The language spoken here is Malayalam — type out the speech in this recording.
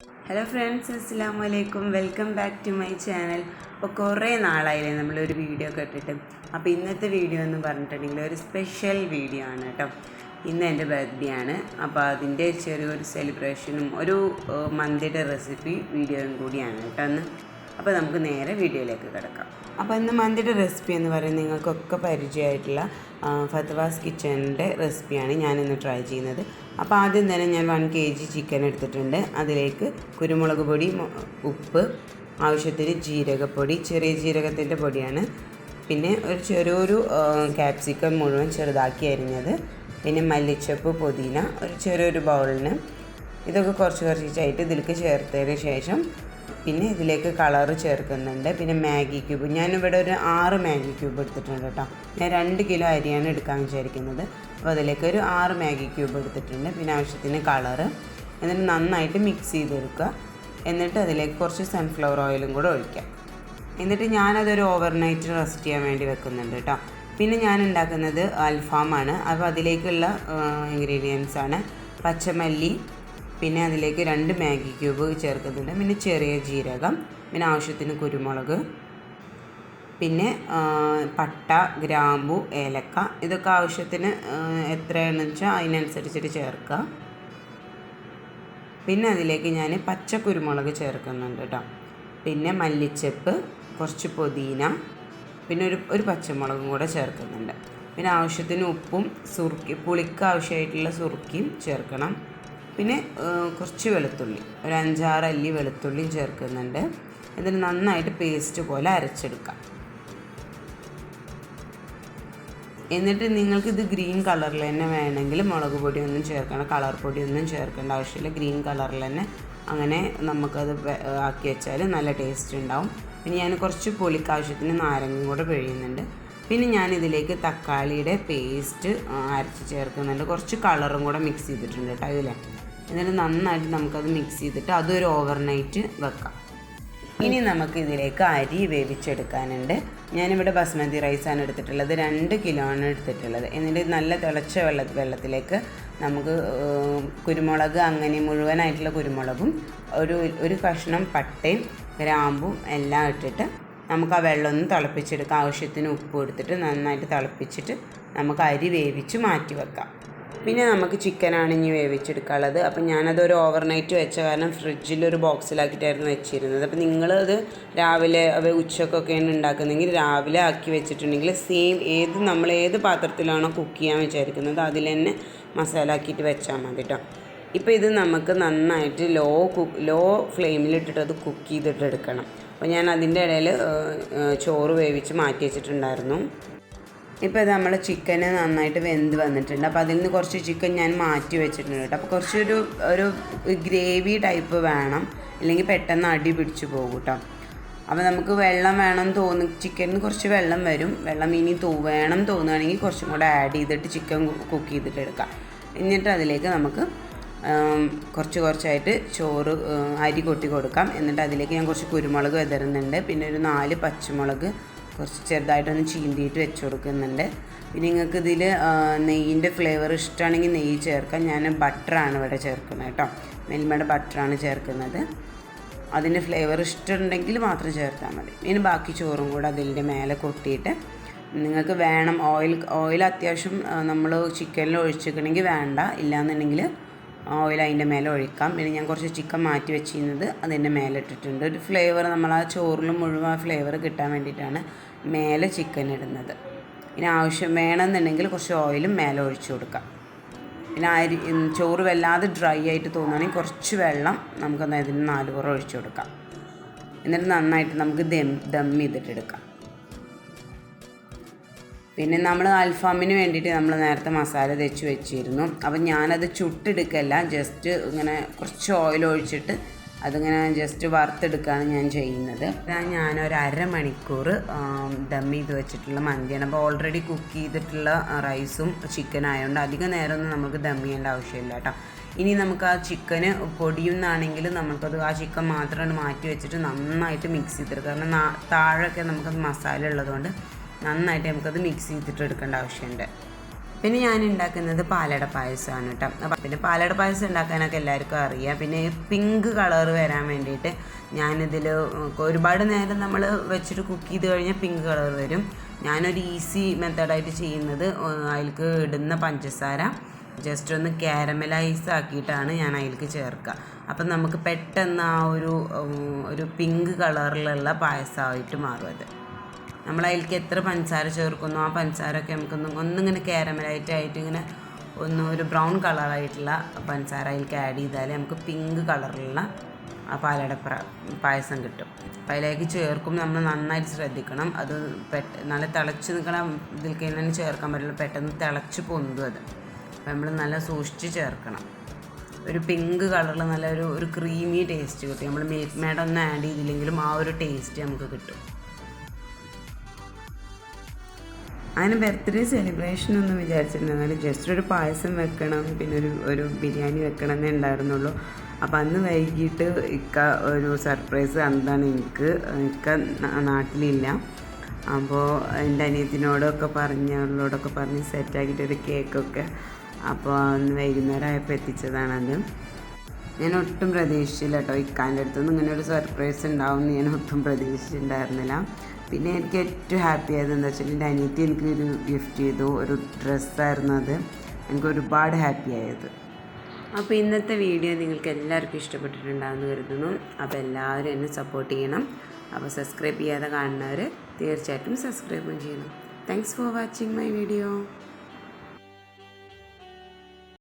ഹലോ ഫ്രണ്ട്സ് അസ്സാം വലൈക്കും welcome back to my channel അപ്പോൾ കുറേ നാളായില്ലേ നമ്മളൊരു വീഡിയോ ഒക്കെ ഇട്ടിട്ട് അപ്പോൾ ഇന്നത്തെ വീഡിയോ എന്ന് പറഞ്ഞിട്ടുണ്ടെങ്കിൽ ഒരു സ്പെഷ്യൽ വീഡിയോ ആണ് കേട്ടോ. ഇന്ന് എന്റെ ബർത്ത്ഡേ ആണ്. അപ്പോൾ അതിന്റെ ചെറിയൊരു സെലിബ്രേഷനും ഒരു മന്തിയുടെ റെസിപ്പി വീഡിയോയും കൂടിയാണ് കേട്ടോ ഇന്ന്. അപ്പോൾ നമുക്ക് നേരെ വീഡിയോയിലേക്ക് കിടക്കാം. അപ്പോൾ ഇന്ന് മന്തിയുടെ റെസിപ്പി എന്ന് പറയുന്നത് നിങ്ങൾക്കൊക്കെ പരിചയമായിട്ടുള്ള ഫത്വാസ് കിച്ചണിന്റെ റെസിപ്പിയാണ് ഞാനിന്ന് ട്രൈ ചെയ്യുന്നത്. അപ്പോൾ ആദ്യം തന്നെ ഞാൻ വൺ കെ ജി ചിക്കൻ എടുത്തിട്ടുണ്ട്. അതിലേക്ക് കുരുമുളക് പൊടി ഉപ്പ് ആവശ്യത്തിന് ജീരകപ്പൊടി ചെറിയ ജീരകത്തിന്റെ പൊടിയാണ്. പിന്നെ ഒരു ചെറിയൊരു ക്യാപ്സിക്കം മുഴുവൻ ചെറുതാക്കി അരിഞ്ഞത്. പിന്നെ മല്ലിച്ചപ്പ് പുതിന ഒരു ചെറിയൊരു ബൗളിന് ഇതൊക്കെ കുറച്ച് കുറച്ചായിട്ട് ഇതിലേക്ക് ചേർത്തതിന് ശേഷം പിന്നെ ഇതിലേക്ക് കളറ് ചേർക്കുന്നുണ്ട്. പിന്നെ മാഗി ക്യൂബ്. ഞാനിവിടെ ഒരു ആറ് മാഗി ക്യൂബ് എടുത്തിട്ടുണ്ട് കേട്ടോ. ഞാൻ രണ്ട് കിലോ അരിയാണ് എടുക്കാൻ വിചാരിക്കുന്നത്. അപ്പോൾ അതിലേക്ക് ഒരു ആറ് മാഗി ക്യൂബ് എടുത്തിട്ടുണ്ട്. പിന്നെ ആവശ്യത്തിന് കളറ്. എന്നിട്ട് നന്നായിട്ട് മിക്സ് ചെയ്തെടുക്കുക. എന്നിട്ട് അതിലേക്ക് കുറച്ച് സൺഫ്ലവർ ഓയിലും കൂടെ ഒഴിക്കാം എന്നിട്ട് ഞാനതൊരു ഓവർനൈറ്റ് റെസ്റ്റ് ചെയ്യാൻ വേണ്ടി വെക്കുന്നുണ്ട് കേട്ടോ. പിന്നെ ഞാൻ ഉണ്ടാക്കുന്നത് അൽഫാമാണ്. അപ്പോൾ അതിലേക്കുള്ള ഇൻഗ്രീഡിയൻസ് ആണ് പച്ചമല്ലി പിന്നെ അതിലേക്ക് രണ്ട് മാഗി ക്യൂബ് ചേർക്കുന്നുണ്ട്. പിന്നെ ചെറിയ ജീരകം പിന്നെ ആവശ്യത്തിന് കുരുമുളക് പിന്നെ പട്ട ഗ്രാമ്പു ഏലക്ക ഇതൊക്കെ ആവശ്യത്തിന് എത്രയാണെന്ന് വെച്ചാൽ അതിനനുസരിച്ചിട്ട് ചേർക്കുക പിന്നെ അതിലേക്ക് ഞാൻ പച്ച കുരുമുളക് ചേർക്കുന്നുണ്ട് കേട്ടോ പിന്നെ മല്ലിച്ചപ്പ് കുറച്ച് പുതിന പിന്നെ ഒരു ഒരു പച്ചമുളകും കൂടെ ചേർക്കുന്നുണ്ട്. പിന്നെ ആവശ്യത്തിന് ഉപ്പും സുറുക്കി പുളിക്ക് ആവശ്യമായിട്ടുള്ള സുറുക്കിയും ചേർക്കണം. പിന്നെ കുറച്ച് വെളുത്തുള്ളി. ഒരു അഞ്ചാറ് അല്ലി വെളുത്തുള്ളി ചേർക്കുന്നുണ്ട്. ഇതിന് നന്നായിട്ട് പേസ്റ്റ് പോലെ അരച്ചെടുക്കാം. എന്നിട്ട് നിങ്ങൾക്ക് ഇത് ഗ്രീൻ കളറിൽ തന്നെ വേണമെങ്കിൽ മുളക് പൊടിയൊന്നും ചേർക്കണം കളർ പൊടി ഒന്നും ചേർക്കേണ്ട ആവശ്യമില്ല. ഗ്രീൻ കളറിൽ തന്നെ അങ്ങനെ നമുക്കത് ആക്കി വെച്ചാൽ നല്ല ടേസ്റ്റ് ഉണ്ടാവും. പിന്നെ ഞാൻ കുറച്ച് പുളിക്ക് ആവശ്യത്തിന് നാരങ്ങയും കൂടെ പിഴിയുന്നുണ്ട്. പിന്നെ ഞാൻ ഇതിലേക്ക് തക്കാളിയുടെ പേസ്റ്റ് അരച്ച് ചേർക്കുന്നുണ്ട്. കുറച്ച് കളറും കൂടെ മിക്സ് ചെയ്തിട്ടുണ്ട് കേട്ടോ അതിൽ എന്നിട്ട് നന്നായിട്ട് നമുക്കത് മിക്സ് ചെയ്തിട്ട് അതൊരു ഓവർനൈറ്റ് വെക്കാം. ഇനി നമുക്ക് ഇതിലേക്ക് അരി വേവിച്ചെടുക്കാനുണ്ട്. ഞാനിവിടെ ബസ്മതി റൈസാണ് എടുത്തിട്ടുള്ളത്. രണ്ട് കിലോ ആണ് എടുത്തിട്ടുള്ളത്. എന്നിട്ട് നല്ല തിളച്ച വെള്ള വെള്ളത്തിലേക്ക് നമുക്ക് കുരുമുളക് അങ്ങനെ മുഴുവനായിട്ടുള്ള കുരുമുളകും ഒരു ഒരു കഷ്ണം പട്ടയും ഗ്രാമ്പും എല്ലാം ഇട്ടിട്ട് നമുക്ക് ആ വെള്ളം ഒന്ന് തിളപ്പിച്ചെടുക്കാം. ആവശ്യത്തിന് ഉപ്പ് എടുത്തിട്ട് നന്നായിട്ട് തിളപ്പിച്ചിട്ട് നമുക്ക് അരി വേവിച്ച് മാറ്റി വെക്കാം. പിന്നെ നമുക്ക് ചിക്കനാണ് ഇനി വേവിച്ചെടുക്കാനുള്ളത്. അപ്പം ഞാനതൊരു ഓവർനൈറ്റ് വെച്ച കാരണം ഫ്രിഡ്ജിൽ ഒരു ബോക്സിലാക്കിയിട്ടായിരുന്നു വെച്ചിരുന്നത്. അപ്പം നിങ്ങളത് രാവിലെ ഉച്ചക്കൊക്കെയാണ് ഉണ്ടാക്കുന്നതെങ്കിൽ രാവിലെ ആക്കി വെച്ചിട്ടുണ്ടെങ്കിൽ സെയിം ഏത് നമ്മൾ ഏത് പാത്രത്തിലാണോ കുക്ക് ചെയ്യാൻ വിചാരിക്കുന്നത് അതിൽ തന്നെ മസാല ആക്കിയിട്ട് വെച്ചാൽ മതി കേട്ടോ ഇപ്പോൾ ഇത് നമുക്ക് നന്നായിട്ട് ലോ കുക്ക് ലോ ഫ്ലെയിമിലിട്ടിട്ട് അത് കുക്ക് ചെയ്തിട്ട് എടുക്കണം. അപ്പോൾ ഞാൻ അതിന്റെ ഇടയിൽ ചോറ് വേവിച്ച് മാറ്റി വെച്ചിട്ടുണ്ടായിരുന്നു. ഇപ്പോൾ ഇത് നമ്മൾ ചിക്കന് നന്നായിട്ട് വെന്ത് വന്നിട്ടുണ്ട്. അപ്പോൾ അതിൽ നിന്ന് കുറച്ച് ചിക്കൻ ഞാൻ മാറ്റി വെച്ചിട്ടുണ്ട് കേട്ടോ. അപ്പോൾ കുറച്ചൊരു ഒരു ഗ്രേവി ടൈപ്പ് വേണം. അല്ലെങ്കിൽ പെട്ടെന്ന് അടി പിടിച്ചു പോകും കേട്ടോ. അപ്പോൾ നമുക്ക് വെള്ളം വേണം തോന്നി ചിക്കനിന് കുറച്ച് വെള്ളം വരും. വെള്ളം ഇനി തോ വേണം തോന്നുകയാണെങ്കിൽ കുറച്ചും കൂടെ ആഡ് ചെയ്തിട്ട് ചിക്കൻ കുക്ക് ചെയ്തിട്ട് എടുക്കാം. എന്നിട്ട് അതിലേക്ക് നമുക്ക് കുറച്ച് കുറച്ചായിട്ട് ചോറ് അരി കൊട്ടി കൊടുക്കാം. എന്നിട്ട് അതിലേക്ക് ഞാൻ കുറച്ച് കുരുമുളക് വിതറുന്നുണ്ട്. പിന്നെ ഒരു നാല് പച്ചമുളക് കുറച്ച് ചെറുതായിട്ടൊന്ന് ചീന്തിയിട്ട് വെച്ച് കൊടുക്കുന്നുണ്ട്. പിന്നെ നിങ്ങൾക്ക് ഇതിൽ നെയ്യിന്റെ ഫ്ലേവർ ഇഷ്ടമാണെങ്കിൽ നെയ്യ് ചേർക്കാം. ഞാൻ ബട്ടറാണ് ഇവിടെ ചേർക്കുന്നത് കേട്ടോ. മെൽമയുടെ ബട്ടറാണ് ചേർക്കുന്നത്. അതിന്റെ ഫ്ലേവർ ഇഷ്ടമുണ്ടെങ്കിൽ മാത്രം ചേർത്താൽ മതി. ഇനി ബാക്കി ചോറും കൂടെ അതിന്റെ മേലെ കൊട്ടിയിട്ട് നിങ്ങൾക്ക് വേണം ഓയിൽ ഓയിൽ അത്യാവശ്യം നമ്മൾ ചിക്കനിൽ ഒഴിച്ചിരിക്കണമെങ്കിൽ വേണ്ട. ഇല്ലയെന്നുണ്ടെങ്കിൽ ഓയിൽ അതിന്റെ മേലെ ഒഴിക്കാം. പിന്നെ ഞാൻ കുറച്ച് ചിക്കൻ മാറ്റി വെച്ചിരുന്നത് അതിന്റെ മേലെ ഇട്ടിട്ടുണ്ട്. ഒരു ഫ്ലേവർ നമ്മൾ ആ ചോറിൽ മുഴുവൻ ഫ്ലേവർ കിട്ടാൻ വേണ്ടിയിട്ടാണ് മേലെ ചിക്കൻ ഇടുന്നത്. ഇനി ആവശ്യം വേണമെന്നുണ്ടെങ്കിൽ കുറച്ച് ഓയിലും മേലെ ഒഴിച്ചു കൊടുക്കാം. പിന്നെ അരി ചോറ് വല്ലാതെ ഡ്രൈ ആയിട്ട് തോന്നുകയാണെങ്കിൽ കുറച്ച് വെള്ളം നമുക്ക് അതിന് നാല് പുറം ഒഴിച്ചു കൊടുക്കാം. എന്നിട്ട് നന്നായിട്ട് നമുക്ക് ദം ദം ചെയ്തിട്ടെടുക്കാം പിന്നെ നമ്മൾ അൽഫാമിന് വേണ്ടിയിട്ട് നമ്മൾ നേരത്തെ മസാല തേച്ച് വെച്ചിരുന്നു. അപ്പം ഞാനത് ചുട്ടെടുക്കല്ല ജസ്റ്റ് ഇങ്ങനെ കുറച്ച് ഓയിൽ ഒഴിച്ചിട്ട് അതിങ്ങനെ ജസ്റ്റ് വറുത്തെടുക്കുകയാണ് ഞാൻ ചെയ്യുന്നത്. ഞാൻ ഞാനൊരു അരമണിക്കൂർ ദം ചെയ്ത് വെച്ചിട്ടുള്ള മന്തിയാണ്. അപ്പോൾ ഓൾറെഡി കുക്ക് ചെയ്തിട്ടുള്ള റൈസും ചിക്കൻ ആയതുകൊണ്ട് അധികം നേരമൊന്നും നമുക്ക് ദം ചെയ്യേണ്ട ആവശ്യമില്ല കേട്ടോ. ഇനി നമുക്ക് ആ ചിക്കന് പൊടിയുന്നാണെങ്കിൽ നമുക്കത് ആ ചിക്കൻ മാത്രമാണ് മാറ്റി വെച്ചിട്ട് നന്നായിട്ട് മിക്സ് ചെയ്തെടുക്കുക കാരണം താഴെയൊക്കെ നമുക്കത് മസാല ഉള്ളതുകൊണ്ട് നന്നായിട്ട് നമുക്കത് മിക്സ് ചെയ്തിട്ട് എടുക്കേണ്ട ആവശ്യമുണ്ട്. പിന്നെ ഞാൻ ഉണ്ടാക്കുന്നത് പാലട പായസമാണ് കേട്ടോ. പിന്നെ പാലട പായസം ഉണ്ടാക്കാനൊക്കെ എല്ലാവർക്കും അറിയാം. പിന്നെ പിങ്ക് കളർ വരാൻ വേണ്ടിയിട്ട് ഞാനിതിൽ ഒരുപാട് നേരം നമ്മൾ വെച്ചിട്ട് കുക്ക് ചെയ്ത് കഴിഞ്ഞാൽ പിങ്ക് കളർ വരും. ഞാനൊരു ഈസി മെത്തേഡായിട്ട് ചെയ്യുന്നത് അതിലേക്ക് ഇടുന്ന പഞ്ചസാര. ജസ്റ്റ് ഒന്ന് കാരമലൈസ് ആക്കിയിട്ടാണ് ഞാൻ അതിലേക്ക് ചേർക്കുക. അപ്പം നമുക്ക് പെട്ടെന്ന് ആ ഒരു ഒരു പിങ്ക് കളറിലുള്ള പായസമായിട്ട് മാറും അത്. നമ്മൾ അതിലേക്ക് എത്ര പഞ്ചസാര ചേർക്കുന്നു ആ പഞ്ചസാരൊക്കെ നമുക്കൊന്ന് ഒന്നിങ്ങനെ കാരമലൈറ്റ് ആയിട്ട് ഇങ്ങനെ ഒന്ന് ഒരു ബ്രൗൺ കളറായിട്ടുള്ള പഞ്ചസാര അതിലേക്ക് ആഡ് ചെയ്താൽ നമുക്ക് പിങ്ക് കളറിലുള്ള ആ പാലടപ്ര പായസം കിട്ടും. അപ്പം അതിലേക്ക് ചേർക്കും നമ്മൾ നന്നായിട്ട് ശ്രദ്ധിക്കണം. അത് പെട്ട നല്ല തിളച്ച് നിൽക്കണ ഇതിലേക്ക് തന്നെ ചേർക്കാൻ പറ്റില്ല. പെട്ടെന്ന് തിളച്ച് പൊന്തും അത്. അപ്പം നമ്മൾ നല്ല സൂക്ഷിച്ച് ചേർക്കണം. ഒരു പിങ്ക് കളറിൽ നല്ല ഒരു ഒരു ക്രീമി ടേസ്റ്റ് കിട്ടും. നമ്മൾ മിൽക്ക് മേഡ് ഒന്നും ആഡ് ചെയ്തില്ലെങ്കിലും ആ ഒരു ടേസ്റ്റ് നമുക്ക് കിട്ടും. അങ്ങനെ ബർത്ത്ഡേ സെലിബ്രേഷൻ ഒന്നും വിചാരിച്ചിട്ടുണ്ടായിരുന്നില്ല ജസ്റ്റ് ഒരു പായസം വെക്കണം പിന്നെ ഒരു ഒരു ബിരിയാണി വെക്കണം എന്നേ ഉണ്ടായിരുന്നുള്ളൂ. അപ്പോൾ അന്ന് വൈകിട്ട് ഇക്ക ഒരു സർപ്രൈസ് തന്നതാണ് എനിക്ക്. ഇക്ക നാട്ടിലില്ല. അപ്പോൾ എന്റെ അനിയത്തിനോടൊക്കെ പറഞ്ഞ് അവളോടൊക്കെ പറഞ്ഞ് സെറ്റാക്കിയിട്ടൊരു കേക്കൊക്കെ അപ്പോൾ അന്ന് വൈകുന്നേരം ആയപ്പോൾ എത്തിച്ചതാണത് ഞാൻ ഒട്ടും പ്രതീക്ഷിച്ചില്ല കേട്ടോ ഇക്കാന്റെ അടുത്തുനിന്ന് ഇങ്ങനെ ഒരു സർപ്രൈസ് ഉണ്ടാവും എന്ന് ഞാൻ ഒട്ടും പ്രതീക്ഷിച്ചിട്ടുണ്ടായിരുന്നില്ല. പിന്നെ എനിക്ക് ഏറ്റവും ഹാപ്പി ആയത് എന്താ വെച്ചാൽ എന്റെ അനിയത്തി എനിക്ക് ഒരു ഗിഫ്റ്റ് ചെയ്തു ഒരു ഡ്രസ്സായിരുന്നു അത്. എനിക്ക് ഒരുപാട് ഹാപ്പി ആയത്. അപ്പോൾ ഇന്നത്തെ വീഡിയോ നിങ്ങൾക്ക് എല്ലാവർക്കും ഇഷ്ടപ്പെട്ടിട്ടുണ്ടാകുമെന്ന് കരുതുന്നു. അപ്പോൾ എല്ലാവരും എന്നെ സപ്പോർട്ട് ചെയ്യണം. അപ്പോൾ സബ്സ്ക്രൈബ് ചെയ്യാതെ കാണുന്നവർ തീർച്ചയായിട്ടും സബ്സ്ക്രൈബും ചെയ്യണം. Thanks for watching my video